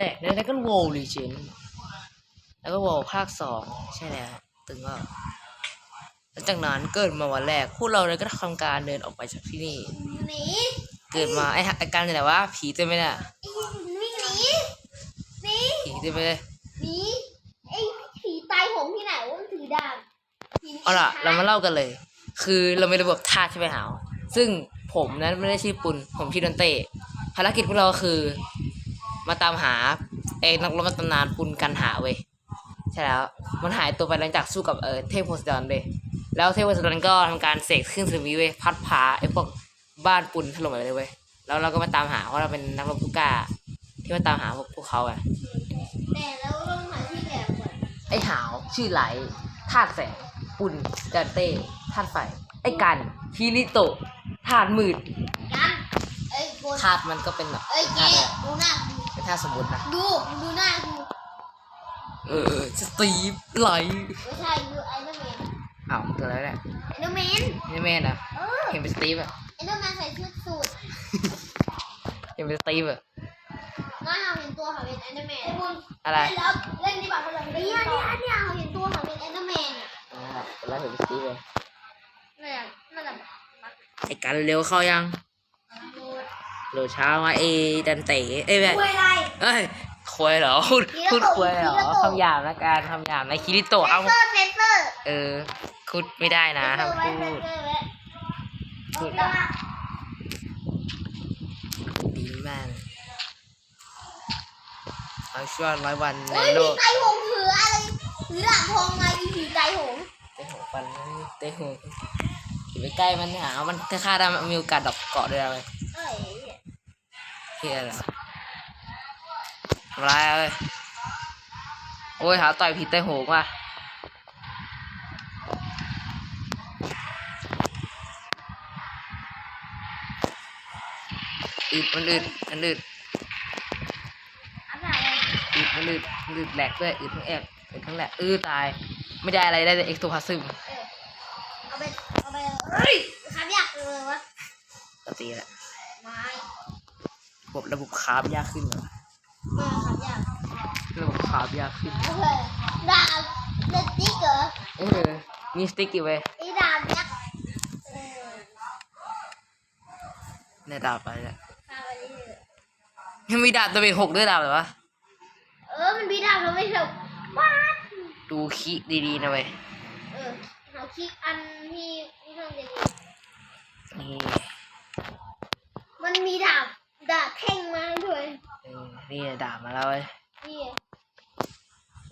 แรกในแล้วก็โวลีเจนแล้วก็โวภาคสองใช่แล้วตึงก็หลังจากนั้นเกิดมาวันแรกพวกเราเลยก็ทำการเดินออกไปจากที่นี่หนีเกิดมาไอ้ฮะไอ้การเนี่ยว่าผีเต็มไปเลยวิ่งหนีหนีผีเต็มไปเลยหนีไอ้ผีตายโหงที่ไหนวะมันถือดาบผีเอาล่ะ เรามาเล่ากันเลย คือเรามีระบบธาตุใช่ไหมหาวซึ่งผมนั้นไม่ได้ชื่อปุณผมชื่อดนเต้ภารกิจพวกเราก็คือ มาตามหาไอ้นักรบตำนานปุณกันหาเว้ยใช่แล้ว มันหายตัวไปหลังจากสู้กับเออเทพโพไซดอนเว้ยแล้วเทพโพไซดอนก็ทำการเสกขึ้นสึนามิเว้ยพัดพาไอ้พวกบ้านปุณถล่มไปเลยเว้ยแล้วเราก็มาตามหาเพราะเราเป็นนักรบผู้กล้าที่มาตามหาพวกพวกเขาอะแต่แล้วต้องหาที่แบบก่อนไอ้หาวชื่อไหลธาตุแสงปุ่นดันเต้ธาตุไฟไอ้กันฮิริโตะธาตุมืดกันเอ้ยโกนธาตุมันก็เป็นแบบเอ้ยธาเจ๊ตุแบบดูหน้า กูเป็นธาตุสมมตินะดูดูหน้ากูเออสตีฟไหลไม่ใช่ดูไอเดอร์แมนอ้าวตัวอะไรเนี่ยไอเดอร์แมนนี่แม่นะเออเห็นเป็นสตีฟอะไอเดอร์แมนใส่ชุดสูทเห็นเป็นสตีฟอะน้าเราเห็นตัวเขาเป็นไอเดอร์แมนไอ้บุญอะไรเล่นแล้วเล่นดีกว่าเขาเลยเนี่ยเนี่ยเนี่ยเขาเห็นตัวเขาเป็นไอเดอร์แมนอะอ่าแล้วเห็นเป็นสตีฟเลยนั่นแหละนั่นแหละไอ้กันเร็วเข้ายัง เร็วเช้ามาเอดันเต๋เอ้ยแบบคุยอะไรเอ้ยควยเหรอพูดคิริโตะพูดควยเหรอคิริโตะคำหยาบละกันคำหยาบในคิริโตะเซเอานเซอร์เซนเซอร์เออพูดไม่ได้นะเซนห้ามเซอร์ไว้พูเซนดเซอร์ไว้พูดเอาละดีมากเอาช่วงร้อยวันในเฮ้ยโลผีกไตหงถืออะไรถือดาบทองมาอีผีไตหงเตะหัวปันเตะหัวอยู่ใกล้ๆมันหา มันถ้าฆ่าได้มันมีโอกาสดอกเกาะด้วยอะไร เอ้ยเฮียเหรอทำไรเอ้ยโอ้ยหาต่อยผิดเตะหัวว่ะอึดมันอึดมันอึดอะไรอึดมันอึดมันอึดแหลกด้วยอึดทั้งแอบอึดทั้งแหลกอื้อตาย ไม่ได้อะไรได้แต่เอ็กโทพาซึมเออเอาไปเอาไปเฮ้ยครับอยากเลยวะปกติแหละไม้ระ บบระบบคาร์บยากขึ้นเหรอเออครับอยากระบบคาร์บยากขึ้นเออดาบเดอะติ๊กเหรอเออมีสติ๊กอยู่เว้ยไอ้ดาบยักษ์เออเนี่ยดาบไปแล้วพาไปเรื่อยยังมีดาบตัวเป็นหกด้วยดาบเหรอวะ เออ มันมีดาบเราไม่ถูกว้าดดูคิดีๆนะเว้ยเออเขาคลิกอันที่ที่ทำจะดีนี่มันมีดาบ ดาบแท่งมาให้ด้วยเออนี่ดาบมาแล้วเว้ยนี่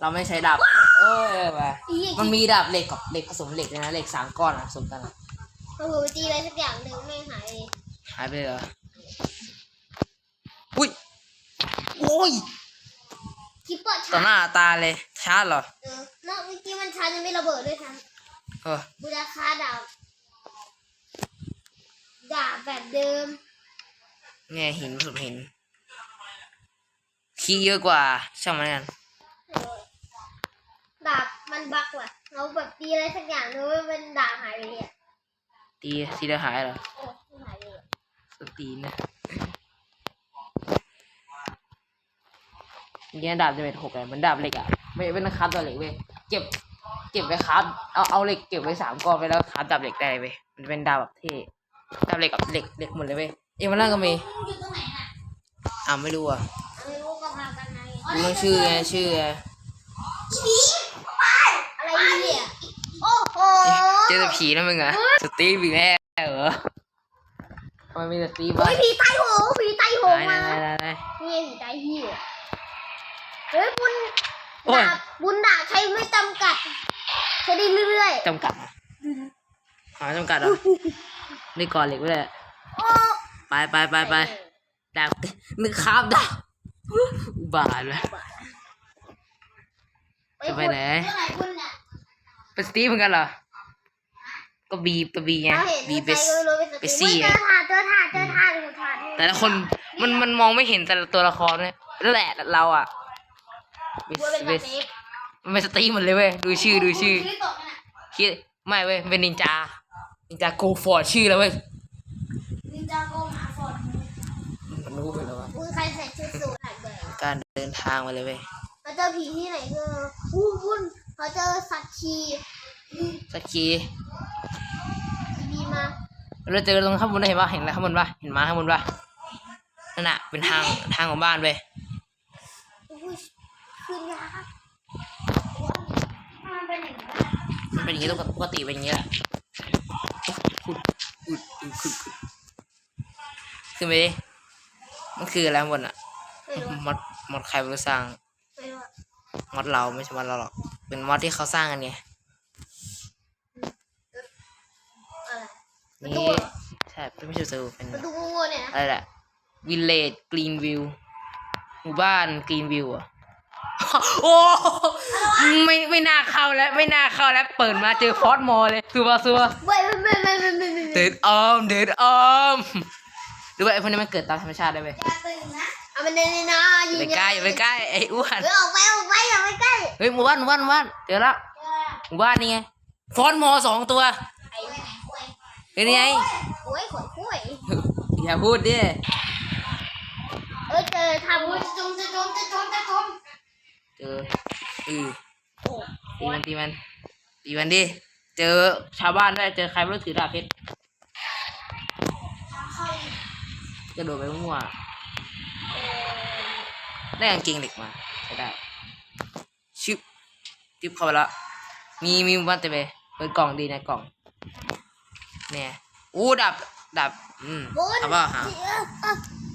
เราไม่ใช้ดาบเออเออมาอีมันมีดาบเหล็กกับเหล็กผสมเหล็กเลยนะเหล็กสามก้อนอะผสมกันอะโอ้โหตีอะไรสักอย่างหนึ่งไม่หายเลยหายไปเลยเหรออุ้ยโอ้ยคิปเปอร์ต่อชาหน้าตาเลยชาร์จเหรอเออแล้วเมื่อกี้มันชาร์จยังไม่ระเบิดด้วยซ้ำเออบูราคาดาบดาบแบบเดิม เนี่ยหินผสมหินขี้เยอะกว่า ช่างมันกันเออดาบมันบักว่ะเราแบบตีอะไรสักอย่างนึงมันดาบหายไปเลยอะตีทีเดียวหายเหรอโอ้ไม่หายเลยอะสตีนนะเนี่ยดาบจะเป็นหกไงเหมือนดาบเหล็กอะไม่เป็นนักคราฟตัวเหล็กเว้ยเก็บ เก็บไว้คราฟเอาเอาเหล็กเก็บไว้สามก้อนไปแล้วคราฟดาบเหล็กได้เว้ยมันจะเป็นดาบแบบเท่ดาบเหล็กกับเหล็กเหล็กหมดเลยเว้ย เอ็มมันนั่นก็มีมึงอยู่ตรงไหนน่ะอ่าไม่รู้อะไม่รู้ก็พากันไงดูต้องชื่อไงชื่อไงผีไปอะไรเนี่ยโอ้โหเจอแต่ผีนะมึงอะสตีฟอีกแน่เหรอทำไมมีแต่สตีฟเฮ้วะยผีไตโหงผีไตโหงไหนมาไหนไหนไหนนี่ผีไตเหี้ยเฮ้ยบุญโอ้ยดาบบุญดาบใช้ไม่จำกัดใช้ได้เรื่อยจำกัดอะหาจำกัดเหรอนี่ก่อนเหล็กไว้เลยๆโอ้ ไปไปไปไปดาบนึกคราฟดาบอุบาทเลยจะไปไหนเมื่อไหร่คุณน่ะเป็นสตีฟเหมือนกันเหรอ ก็บีตัวบีไงเราเห็นบีในเป็นใจก็รู้เป็นสเป็นติซี่เจไงอถาดเจอถาดเจอถาดเจอถาดแต่ละคนมันมันมองไม่เห็นแต่ละตัวละครเนี่ยนั่นแหละเราอะเบสว่าเป็นเบสสติมันเป็นสตีฟหมดเลยเว้ยดูชื่อดูชื่อไม่ตกน่ะคิดไม่เว้ยเป็นนินจานินจาโกฟอร์ดชื่อแล้วเว้ยนินจาโก ครใส่ชุดสูทหนักเลยการเดินทางมาเลยเว้ยเขาเจอผีที่ไหนก็อู้วุ่นเขาเจอสัตว์ชีสักทีดีมาเราเจอตรงข้างบนได้เห็นปะเห็นอะไรข้างบนปะเห็นม้าข้างบนปะนั่นน่ะเป็นทางทางของบ้านเว้ยอุ้ยคืนยามันเป็นอย่างนี้มันเป็นอย่างนี้ปกติเป็นอย่างนี้แหละขุดอุดอุดขุดขุดขึ้นไปดิ มันคืออะไรข้างบนอะไม่รู้มอดมอดใครไม่รู้สร้างไม่รู้อะมอดเราไม่ใช่มอดเราหรอก เป็นมอดที่เขาสร้างกันไงอะไรประตูนี่เหรอใช่ไม่ใช่ประตูเป็นประตูโง่ๆเนี่ยนะอะไรแหละวิลเลจกรีนวิวหมู่บ้านกรีนวิวอะ โอ้ไม่ไม่น่าเข้าแล้วไม่น่าเข้าแล้วเปิดมาเจอฟอสมอเลยซัวซัวไม่ไม่ไม่ไม่ไม่ไม่ไม่ เดินอ้อมเดินอ้อมห รือว่าไอ้พวกนี้มันเกิดตามธรรมชาติได้ไหมอย่าตื่นนะเอามันเดินนะอย่าไปใกล้อย่าไปใกล้ไอ้อ้วนเฮ้ยออกไปออกไปอย่าไปใกล้เฮ้ยหมู่บ้านหมู่บ้านหมู่บ้านเจอแล้วหมู่บ้านนี่ไงฟอนมอสองตัวไอ้คุยเฮ้ยนี่ไงคุยคุยคุยอย่าพูดดิเออเจอทำจะจมจะจมจะจมจะจมเจออือตีมันตีมันตีมันดิเจอชาวบ้านด้วยเจอใครไม่รู้ถือดาบเพชร กระโดดไปมั่วได้กางเกงเหล็กมาใช้ได้ชิบจิบเข้าไปแล้วมีมีหมู่บ้านเต็มไปเปิดกล่องดีในะกล่องเนี่ยอู้ดับดับอืมบุญเอาเปล่าหา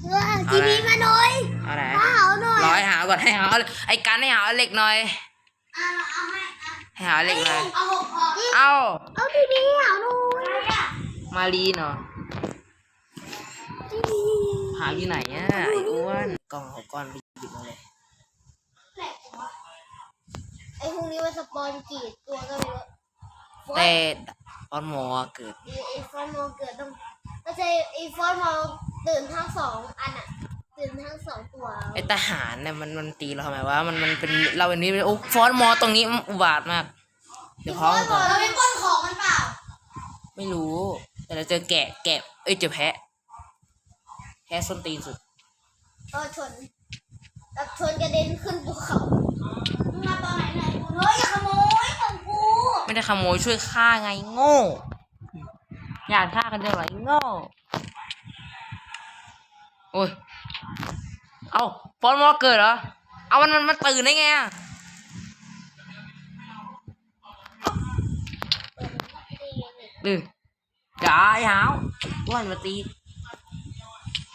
เออทีวีมาหน่อยเอาไหนมาเอาหน่อยร้อยหาก่อนให้หาไอ้กันให้หาเหล็กหน่อยเอาเอาให้ให้หาเหล็กหน่อยเอาหกพอเอ้าเอาทีวีเอาหน่อยมารีนเหรอ หาอยู่ไหนอะไอ้อ้วนกล่องของก้อนไปหยิบมาเลยไอ้พวกนี้มันสปอนกี่ตัวก็ไม่รู้แต่ตอนหมอเกิดไอ้ฟอนมองเกิดต้องไม่ใช่ไอ้ฟอนมองตื่นทั้งสองอันอะตื่นทั้งสองตัวไอ้ทหารเนี่ยมันมันตีเราทำไมวะมันมันเป็นเราเป็นนี้เป็นโอ้ฟอนต์มอตรงนี้มันอุบาทมากเดี๋ยวพร้อมก่อนเราไปปล้นของมันเปล่าไม่รู้ แต่เราเจอแกะแกะเอ้ยเจอแพะ แพะส้นตีนสุดเออชนแบบชนกระเด็นขึ้นภูเขามึงมาตอนไหนไหนกูเฮ้ยอย่าขโมยของกูไม่ได้ขโมยช่วยฆ่าไงโง่ อยากฆ่ากันเดียวเหรอไอ้โง่โอ้ยเอาฟอนต์มอเกิดเหรอ เอามันมันมันตื่นได้ไงอะอืออย่าไอ้หาวอ้วนมาตี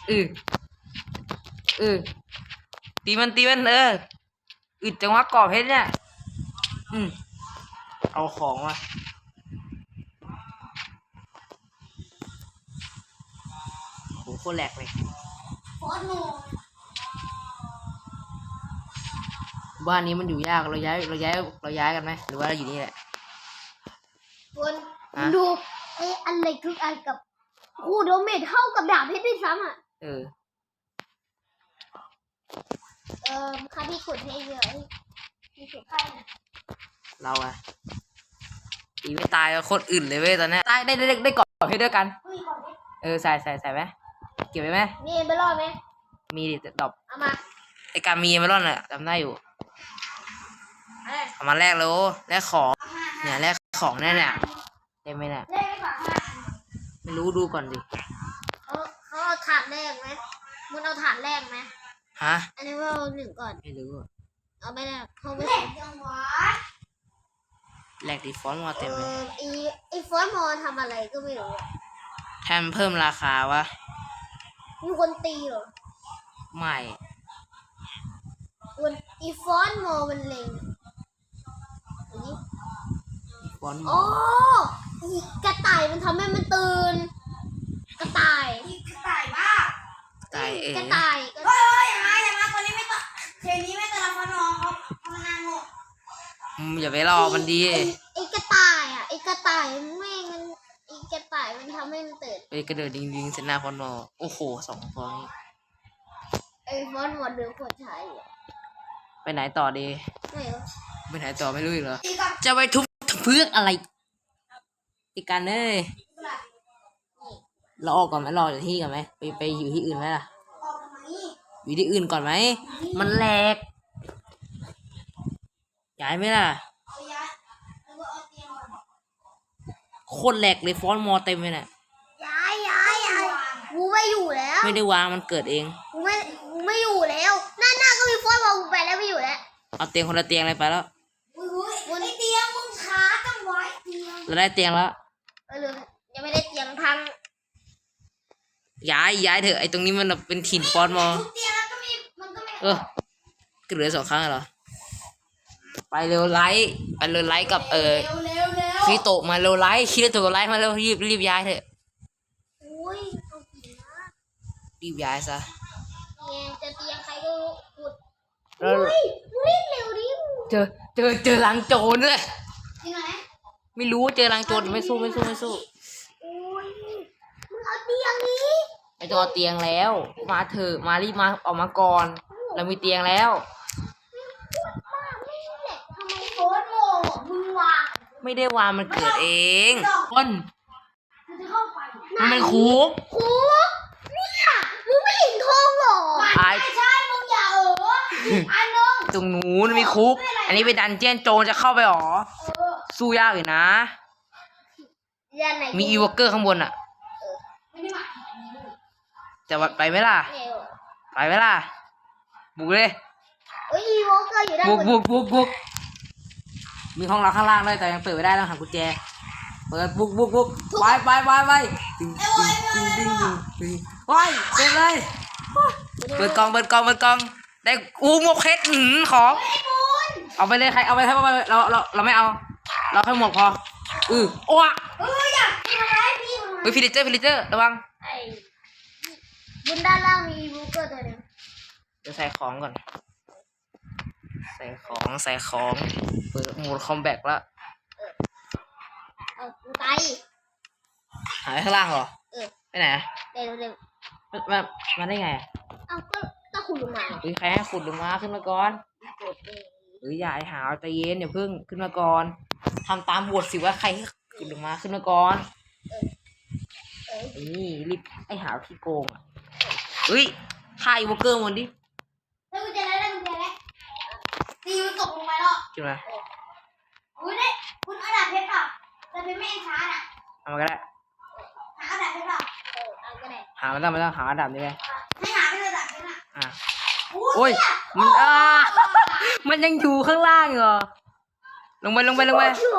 อืออือตีมันตีมันเอออึดจังหวะกรอบเพชรเนี่ย อืมเอาของมาโหโคตรแหลกเลยฟอนหนูบ้านนี้มันอยู่ยากเราย้ายเราย้ายเราย้ายกันไหมหรือว่าเราอยู่นี่แหละฟอนฮะดูไอ้อันเล็กทุกอันกับกูโดเมจเท่ากับดาบเพชรด้วยซ้ำอะ เออ เออค่าที่ขุดให้เยอะที่ขุดให้นะเราอะตีไม่ตายก็โคตรอื่นเลยเว้ยตอนเนี้ยตายได้ได้ได้ได้กรอบเพชรด้วยกัน อุ้ยก่อนดิเออใส่ใส่ใส่ไหมเก็บไว้ไหมนี่ไปรอดไหมมีดิแต่ดอกเอามาไอการมีเมลอนอะจำได้อยู่เอาเลยเอามาแลกแล้วแลกของเนี่ยแลกของแน่เนี่ยเต็มไหมเนี่ย เล่นไปก่อนค่ะไม่รู้ดูก่อนดิ เขาเขาเอา ถาดแรกไหมมึงเอาถาดแรกไหมฮะ อันนี้ว่าเอาหนึ่งก่อน ไม่รู้อะเอาไม่ได้เขาไม่ใส่จังหวะแลกดีฟอนต์มาเอเต็มเลย อไอไอฟอนต์มอทำอะไรก็ไม่รู้อะแถมเพิ่มราคาวะ มีคนตีเหรอไม่ คนอีฟอนต์มอมันเล็งอันนี้ฟอนต์อ๋ออีกระต่ายมันทำให้มันตื่น กระต่ายกระต่ายบ้า ตายเองกระต่ายกระเฮ้ยเฮ้ยอย่ามาอย่ามาคนนี้ไม่ต้องเทปนี้ไม่ตัวละครน้องเขาเขามานั่งโง่อืมอย่าไปรอมันดีไอ้ไอกระต่ายอะไอกระต่ายแม่งมันไอกระต่ายมันทำให้มันตื่นไปกระโดดยิงยิงเซนหน้าฟอนต์มาโอ้โหสองฟองนี้ไอฟอนต์มอเดือคนใช้อะไปไหนต่อดีไม่รู้ๆไปไหนต่อไม่รู้อีกเหรอ ตีกับจะไปทุบเพื่ออะไรอีกการเอ้ย เราออกก่อนไหมรออยู่ที่ก่อนไหมไปไปอยู่ที่อื่นไหมล่ะออกทำไมอยู่ที่อื่นก่อนไหมมันแหลกย้ายไหมล่ะเอาย้ายแล้วก็เอาเตียงก่อนโคตรแหลกเลยฟอนต์มอเต็มเลยน่ะย้ายย้ายย้ายกูไม่อยู่แล้วไม่ได้วางมันเกิดเองกูไม่กูไม่อยู่แล้วหน้าหน้าก็มีโฟนบอกกูไปแล้วไม่อยู่แล้วเอาเตียงคนละเตียงอะไรไปแล้วอุ้ยอุ้ยไอเตียงมึงช้าจังไวะไอ้เตียงเราได้เตียงแล้วเออลืมยังไม่ได้เตียงพัง ย้ายย้ายเถอะไอ้ตรงนี้มันเป็นถิ่นฟอนต์มอทุกเตียงแล้วก็มีมันก็ไม่เออก็เหลือสองครั้งเหรอ ไปเร็วไลท์ไปเร็วไลท์กับเออเร็วเร็วเร็วคิริโตะมาเร็วไลท์คิริโตะไลท์มาเร็วรีบรีบย้ายเถอะอุ้ยเอาผีนะรีบย้ายซะเตียงจะเตียงใครก็รู้ขุดแล้วอุ้ยมึงรีบเร็วดิเจอเจอเจอลังโจรเลยที่ไหนไม่รู้เจอลังโจรไม่สู้ไม่สู้ไม่สู้อุ้ยมึงเอาเตียงนี้ ไอ้ตัวเตียงแล้ว มาเถอะมารีบมาออกมาก่อน เรามีเตียงแล้วพูดมากไม่แหละทำไมโคตรโง่มึงวางไม่ได้วางมันเกิดเองคนกูจะเข้าไปมันเป็นคุกคุกเนี่ยมึงไม่เห็นทองเหรอไอ้ไม่ใช่มึงอย่าเอออันนึงตรงนู้นมีคุก อันนี้เป็นดันเจียนโจรจะเข้าไปหรอเออสู้ยากอยู่นะ เรียนไหนมีอีวอเกอร์ข้างบนอะไม่ได้หมายถึงอันนี้ เลยจะไปไหมล่ะเนี่ยไปไหมล่ะ บุกเลยเอ้ยอีโวเกอร์อยู่ด้านบุกบนบุกบุกบุกมีห้องเราข้างล่างด้วยแต่ยังเปิดไม่ได้ต้องหากุญแจ เปิดบุกบุกบุกไปไปไปไปดึงดึงดึงดึงดึงไปเปิดเลย เปิดกล่องเปิดกล่องเปิดกล่อง ได้อู้หมวกเพชรหืมของเอาไปเลยใครเอาไปให้เอาไปเราเราเราไม่เอา เราแค่หมวกพออือโอ้ะเอออยากทำร้ายพี่มึงเฮ้ยฟิลิเจอร์ฟิลิเจอร์ระวังไอ้ บนด้านล่างมีอีโวเกอร์ตัวหนึงเดี๋ยวใส่ของก่อน ใส่ของใส่ของเปิดโหมดคอมแบทแล้วเอากูตายหายไปข้างล่างเหรอเออไปไหนเดี๋ยวเดี๋ยวมามามาได้ไงเอาก็ก็คุณลงมาเฮ้ยใครให้ขุดลงมาขึ้นมาก่อนกดเองเฮ้ยอย่าไอ้หาวใจเย็นอย่าเพิ่งขึ้นมาก่อนทำตามบทสิว่าใครให้ขุดลงมาขึ้นมาก่อนเอ้ยไอ้นี่รีบไอ้หาวที่โกงอะ เฮ้ยถ่ายวอลเกอร์มันดิแล้วกูจะได้แล้วกูจะได้ตีมันตกลงไปแล้วขึ้นมาอุ้ยเนี่ยคุณเอาดาบเพชรเปล่าแต่เพชรไม่เอ็นช้าน่ะเอามาก็ได้หาเอาดาบเพชรเปล่าเออเอาก็ได้หาไม่ต้องไม่ต้องหาอันดับนี้ไงให้หาไปเลยดาบเพชรน่ะอะอุ้โอ้ยยมันอ่ามันยังอยู่ข้างล่างอยู่เหรอลงไปลงไปลงไปโอ้โห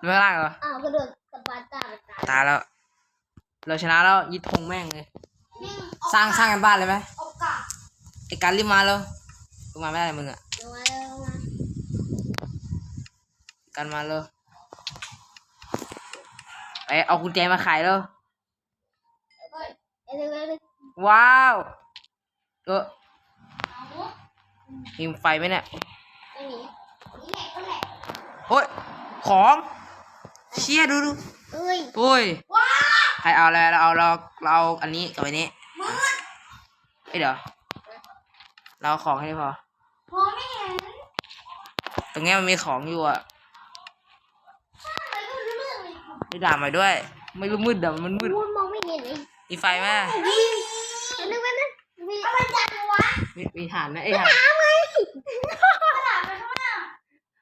ลงไปข้างล่างเหรออ้าวกระโดดกับปาตาไปตายตายแล้วเราชนะแล้วยึดธงแม่งเลยนี่ สร้างสร้างกันบ้านเลยไหมโอกาสไอ้การรีบมาแล้วกูมาไม่ได้มึงอะลงมาเลยลงมาการมาแล้วไปเอากุญแจมาขายแล้วเฮ้ยเอ้ยเร็วเร็วเร็วว้าวเออเอามีไฟไหมเนี่ยไม่มีนี่แหละก็แหละโอ้ยของเชี่ยดูดูเอ้ยโอ้ย ว้า ใครเอาอะไรเราเอาเราเราเอาอันนี้กับอันนี้มืด เอ้ยเดี๋ยว เราเอาของให้พอ พอไม่เห็นตรงเนี้ยมันมีของอยู่อะอะไรก็ไม่รู้เรื่องเลยไม่ด่ามาด้วย ไม่รู้มืดเดี๋ยวมันมืดพูดมองไม่เห็นเลยมีไฟไหมนี่นึกว่านั่นมีอะไรจังวะมีมีฐานไหมไอ้ยฐานน้ำไงกระดาษไปข้างหน้า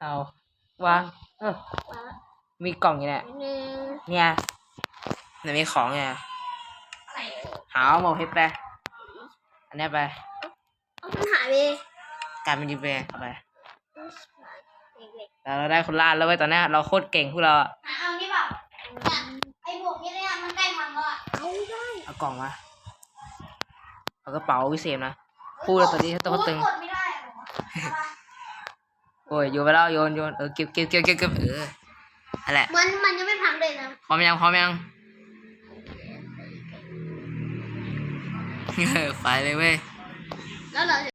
เอาวางเออวางละมีกล่องอยู่เนี่ยหนึ่งเนี่ยไหนมีของเนี่ยอะไรหาเอาหมวกเพชรไป อันเนี้ยไปเอามันหายไปการเป็นดีเบเอาไปเล็กแล้วเราได้คนล่าแล้วเว้ยตอนเนี้ยเราโคตรเก่งพวกเราอะหาเอานี่เปล่าเนี่ยไอ้บวกนี่เนี่ยมันใกล้พังแล้วอะๆเอาได้เอากล่องมาเอากระเป๋าวิเศษนะพูดแล้วตอนนี้ตัวตึงกดไม่ได้เหรอวะโอ้ยโยนไปแล้วโยนโยนเออเก็บเก็บเก็บเก็บเก็บเออนั่นแหละมันมันยังไม่พังเลยนะพร้อมยังพร้อมยัง ไปเลยเว้ย แล้วเราจะ